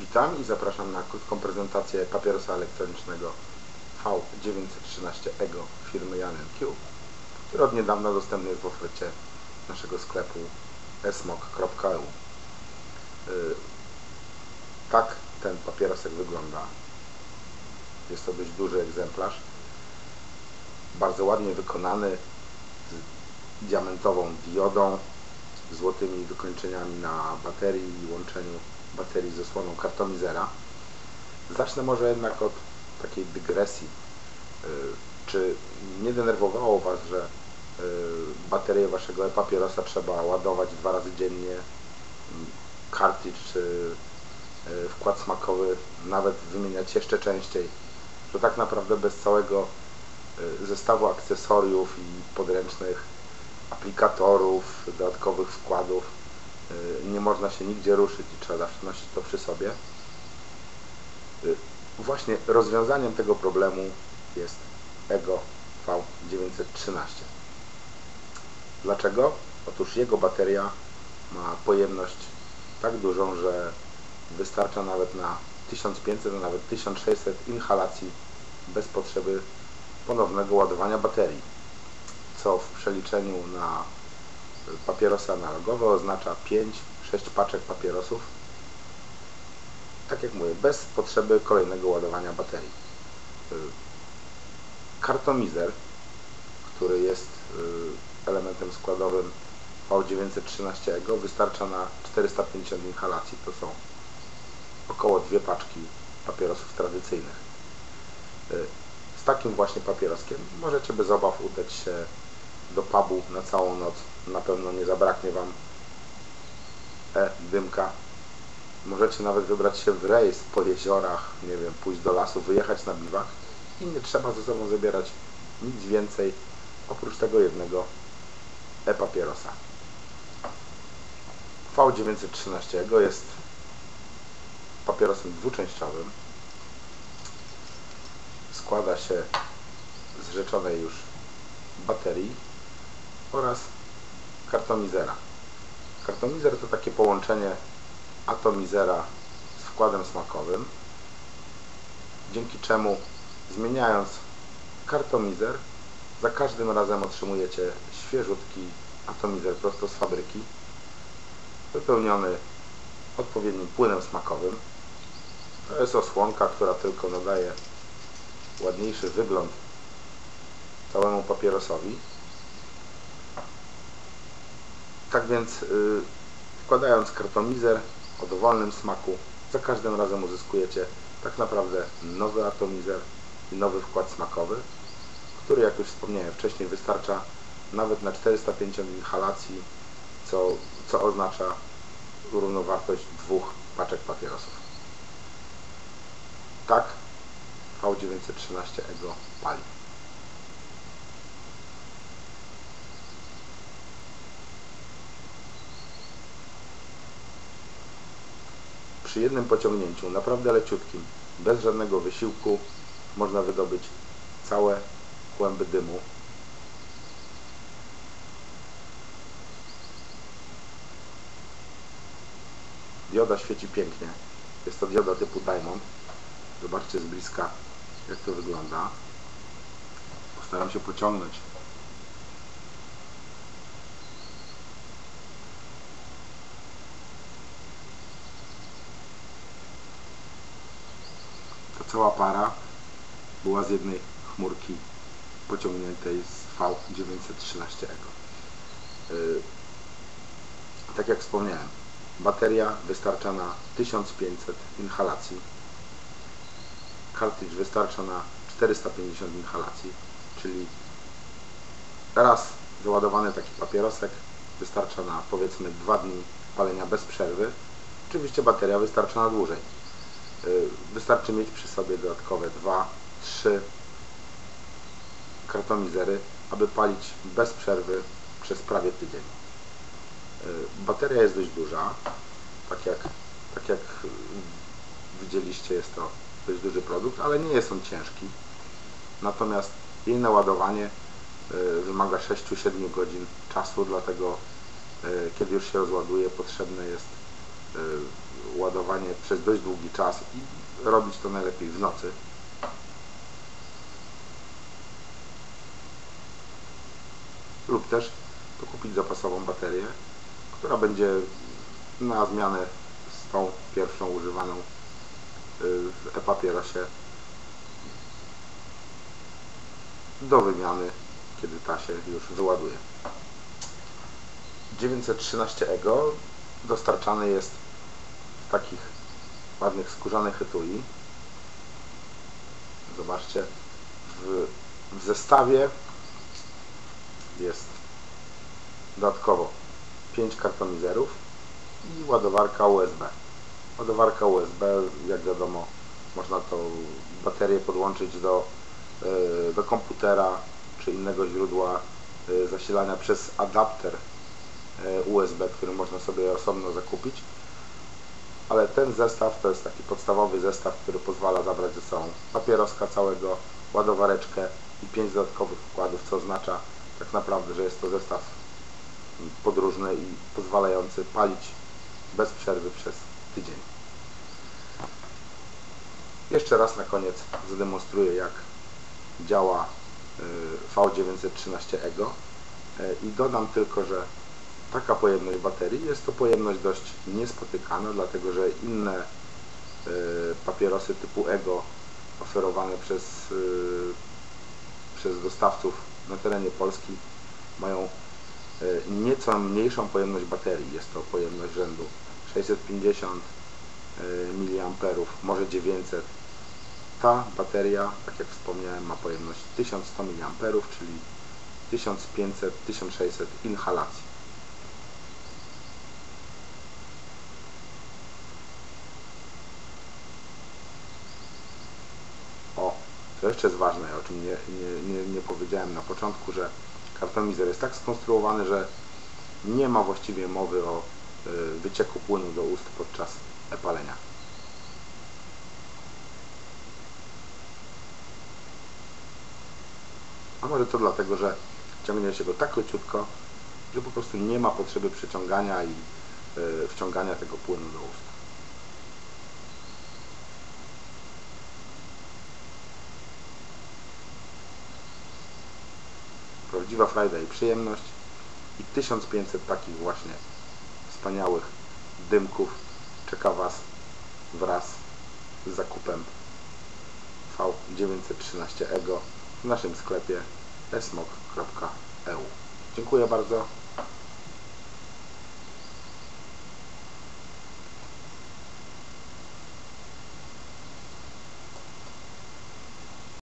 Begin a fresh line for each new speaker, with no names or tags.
Witam i zapraszam na krótką prezentację papierosa elektronicznego V913 EGO firmy Jan&Q, który od niedawna dostępny jest w ofercie naszego sklepu esmok.eu. Y, Tak ten papierosek wygląda. Jest to dość duży egzemplarz. Bardzo ładnie wykonany z diamentową diodą, złotymi wykończeniami na baterii i łączeniu baterii z osłoną kartomizera. Zacznę może jednak od takiej dygresji. Y, Czy nie denerwowało Was, że y, baterię Waszego papierosa trzeba ładować dwa razy dziennie, kartridż czy y, wkład smakowy nawet wymieniać jeszcze częściej, że tak naprawdę bez całego zestawu akcesoriów i podręcznych aplikatorów, dodatkowych wkładów nie można się nigdzie ruszyć i trzeba zawsze nosić to przy sobie. Właśnie rozwiązaniem tego problemu jest EGO V913. Dlaczego? Otóż jego bateria ma pojemność tak dużą, że wystarcza nawet na 1500, a nawet 1600 inhalacji bez potrzeby ponownego ładowania baterii, co w przeliczeniu na papierosy analogowe oznacza 5-6 paczek papierosów. Tak jak mówię, bez potrzeby kolejnego ładowania baterii. Kartomizer, który jest elementem składowym V913 EGO wystarcza na 450 inhalacji. To są około dwie paczki papierosów tradycyjnych. Z takim właśnie papieroskiem możecie bez obaw udać się do pubu na całą noc. Na pewno nie zabraknie Wam e, dymka. Możecie nawet wybrać się w rejs po jeziorach, nie wiem, pójść do lasu, wyjechać na biwak i nie trzeba ze sobą zabierać nic więcej oprócz tego jednego e-papierosa. V913 jest papierosem dwuczęściowym. Składa się z rzeczonej już baterii oraz kartomizera. Kartomizer to takie połączenie atomizera z wkładem smakowym, dzięki czemu zmieniając kartomizer za każdym razem otrzymujecie świeżutki atomizer prosto z fabryki wypełniony odpowiednim płynem smakowym. To jest osłonka, która tylko nadaje ładniejszy wygląd całemu papierosowi. Tak więc yy, wkładając kartomizer o dowolnym smaku, za każdym razem uzyskujecie tak naprawdę nowy atomizer i nowy wkład smakowy, który jak już wspomniałem wcześniej wystarcza nawet na 450 inhalacji, co, co oznacza równowartość dwóch paczek papierosów. Tak V913 EGO pali. Przy jednym pociągnięciu, naprawdę leciutkim, bez żadnego wysiłku, można wydobyć całe kłęby dymu. Dioda świeci pięknie. Jest to dioda typu Diamond. Zobaczcie z bliska, jak to wygląda. Postaram się pociągnąć cała para była z jednej chmurki pociągniętej z V913 EGO. Yy, tak jak wspomniałem, bateria wystarcza na 1500 inhalacji, kartridż wystarcza na 450 inhalacji, czyli raz wyładowany taki papierosek wystarcza na powiedzmy 2 dni palenia bez przerwy. Oczywiście bateria wystarcza na dłużej. Y, wystarczy mieć przy sobie dodatkowe 2-3 kartomizery, aby palić bez przerwy przez prawie tydzień. Y, bateria jest dość duża, tak jak, tak jak widzieliście jest to dość duży produkt, ale nie jest on ciężki. Natomiast jej naładowanie y, wymaga 6-7 godzin czasu, dlatego kiedy już się rozładuje potrzebne jest y, ładowanie przez dość długi czas i robić to najlepiej w nocy. Lub też kupić zapasową baterię, która będzie na zmianę z tą pierwszą używaną y, w e-papierosie do wymiany, kiedy ta się już wyładuje. 913 EGO dostarczany jest w takich ładnych skórzanych etui. Zobaczcie, w, w zestawie jest dodatkowo 5 kartonizerów i ładowarka USB. Ładowarka USB, jak wiadomo, można to baterię podłączyć do, yy, do komputera czy innego źródła yy, zasilania przez adapter USB, który można sobie osobno zakupić. Ale ten zestaw to jest taki podstawowy zestaw, który pozwala zabrać ze sobą papieroska całego, ładowareczkę i 5 dodatkowych wkładów, co oznacza tak naprawdę, że jest to zestaw podróżny i pozwalający palić bez przerwy przez tydzień. Jeszcze raz na koniec zademonstruję jak działa V913 EGO i dodam tylko, że taka pojemność baterii jest to pojemność dość niespotykana, dlatego że inne papierosy typu EGO oferowane przez, przez dostawców na terenie Polski mają nieco mniejszą pojemność baterii. Jest to pojemność rzędu 650 mA, może 900. Ta bateria, tak jak wspomniałem, ma pojemność 1100 mA, czyli 1500-1600 inhalacji. O, co jeszcze jest ważne, o czym nie, nie, nie, nie powiedziałem na początku, że kartomizer jest tak skonstruowany, że nie ma właściwie mowy o y, wycieku płynu do ust podczas palenia. A może to dlatego, że ciągnie się go tak leciutko, że po prostu nie ma potrzeby przyciągania i y, wciągania tego płynu do ust. Prawdziwa frajda i przyjemność i 1500 takich właśnie wspaniałych dymków czeka Was wraz z zakupem V913 EGO w naszym sklepie esmog.eu. Dziękuję bardzo.